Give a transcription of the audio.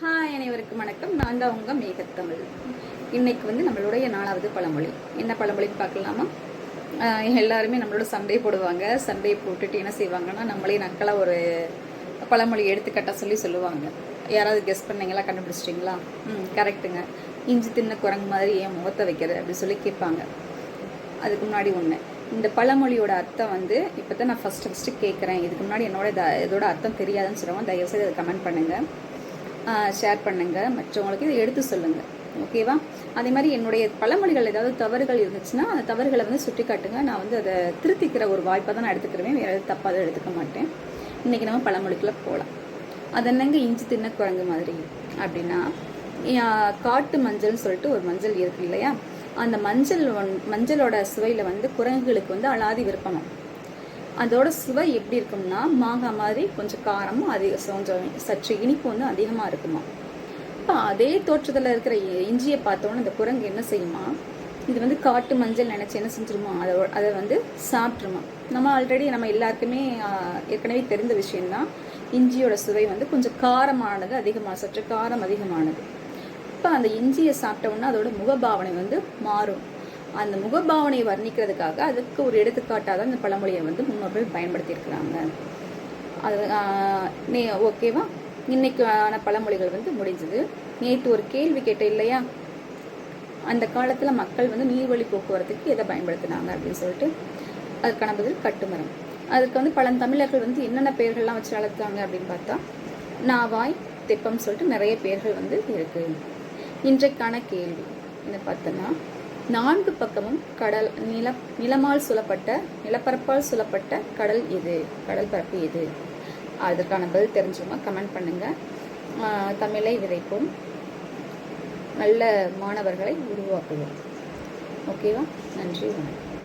Hi அனைவருக்கும் வணக்கம். நான் தான் உங்கள் மேகத்தமிழ் இன்னைக்கு வந்து நம்மளுடைய நாலாவது பழமொழி. என்ன பழமொழின்னு பார்க்கலாமா? எல்லாருமே நம்மளோட சண்டை போடுவாங்க. சண்டை போட்டுட்டு என்ன செய்வாங்கன்னா நம்மளே நக்கலாக ஒரு பழமொழி எடுத்துக்கட்ட சொல்லி சொல்லுவாங்க. யாராவது கெஸ் பண்ணீங்களா கண்டுபிடிச்சிட்டிங்களா? ம் கரெக்டுங்க இஞ்சி தின்ன குரங்கு மாதிரி ஏன் முகத்தை வைக்கிறது அப்படின்னு சொல்லி கேட்பாங்க. அதுக்கு முன்னாடி ஒன்று இந்த பழமொழியோட அர்த்தம் வந்து இப்போ தான் நான் ஃபஸ்ட்டு ஃபஸ்ட்டு கேட்குறேன் இதுக்கு முன்னாடி என்னோட த இதோட அர்த்தம் தெரியாதுன்னு சொல்லுவாங்க தயவுசெய்து அதை கமெண்ட் பண்ணுங்கள் ஷேர் பண்ணுங்கள் மற்றவங்களுக்கு இதை எடுத்து சொல்லுங்கள் ஓகேவா அதே மாதிரி என்னுடைய பழமொழிகள் ஏதாவது தவறுகள் இருந்துச்சுன்னா அந்த தவறுகளை வந்து சுட்டி காட்டுங்க நான் வந்து அதை திருத்திக்கிற ஒரு வாய்ப்பாக தான் நான் எடுத்துக்கிறேன் வேறு எதுவும் தப்பாக தான் எடுத்துக்க மாட்டேன். இன்றைக்கி நம்ம பழமொழிக்குள்ளே போகலாம் அது என்னங்க இஞ்சி தின்ன குரங்கு மாதிரி? அப்படின்னா காட்டு மஞ்சள்னு சொல்லிட்டு ஒரு மஞ்சள் இருக்கு இல்லையா? அந்த மஞ்சள் மஞ்சளோட சுவையில் வந்து குரங்குகளுக்கு வந்து அலாதி விருப்பமாக அதோட சுவை எப்படி இருக்கும்னா மாங்காய் மாதிரி கொஞ்சம் காரமும் அதிக கொஞ்சம் சற்று இனிப்பு வந்து அதிகமாக இருக்குமா. இப்போ அதே தோற்றத்தில் இருக்கிற இ- இஞ்சியை பார்த்தோன்னே அந்த குரங்கு என்ன செய்யுமா? இது வந்து காட்டு மஞ்சள் நினச்சி என்ன செஞ்சிருமா? அதை அதை வந்து சாப்பிட்ருமா நம்ம ஆல்ரெடி நம்ம எல்லாருக்குமே ஏற்கனவே தெரிந்த விஷயம்தான் இஞ்சியோட சுவை வந்து கொஞ்சம் காரமானது அதிகமாக சற்று காரம் அதிகமானது. இப்போ அந்த இஞ்சியை சாப்பிட்டோன்னா அதோட முகபாவனை வந்து மாறும். அந்த முகபாவனையை வர்ணிக்கிறதுக்காக அதுக்கு ஒரு எடுத்துக்காட்டாக தான் இந்த பழமொழியை வந்து முன்னோர்கள் பயன்படுத்தியிருக்கிறாங்க. அது நே ஓகேவா? இன்னைக்கான பழமொழிகள் வந்து முடிஞ்சது. நேற்று ஒரு கேள்வி கேட்டேன் இல்லையா? அந்த காலத்தில் மக்கள் வந்து நீர்வழி போக்குவரத்துக்கு எதை பயன்படுத்தினாங்க அப்படின்னு சொல்லிட்டு அதுக்கான பதில் கட்டுமரம். அதுக்கு வந்து பழந்தமிழர்கள் வந்து என்னென்ன பெயர்கள்லாம் வச்சு அழைத்தாங்க அப்படின்னு பார்த்தா நாவாய் தெப்பம் சொல்லிட்டு நிறைய பெயர்கள் வந்து இருக்கு. இன்றைக்கான கேள்வி என்ன பார்த்தோன்னா நான்கு பக்கமும் கடல் நில நிலமால் சுழப்பட்ட நிலப்பரப்பால் சுழப்பட்ட கடல் எது? கடல் பரப்பு எது? அதற்கான பதில் தெரிஞ்சுமா கமெண்ட் பண்ணுங்க. தமிழை விதைப்போம். நல்ல மாணவர்களை உருவாக்குவோம். ஓகேவா நன்றி வணக்கம்.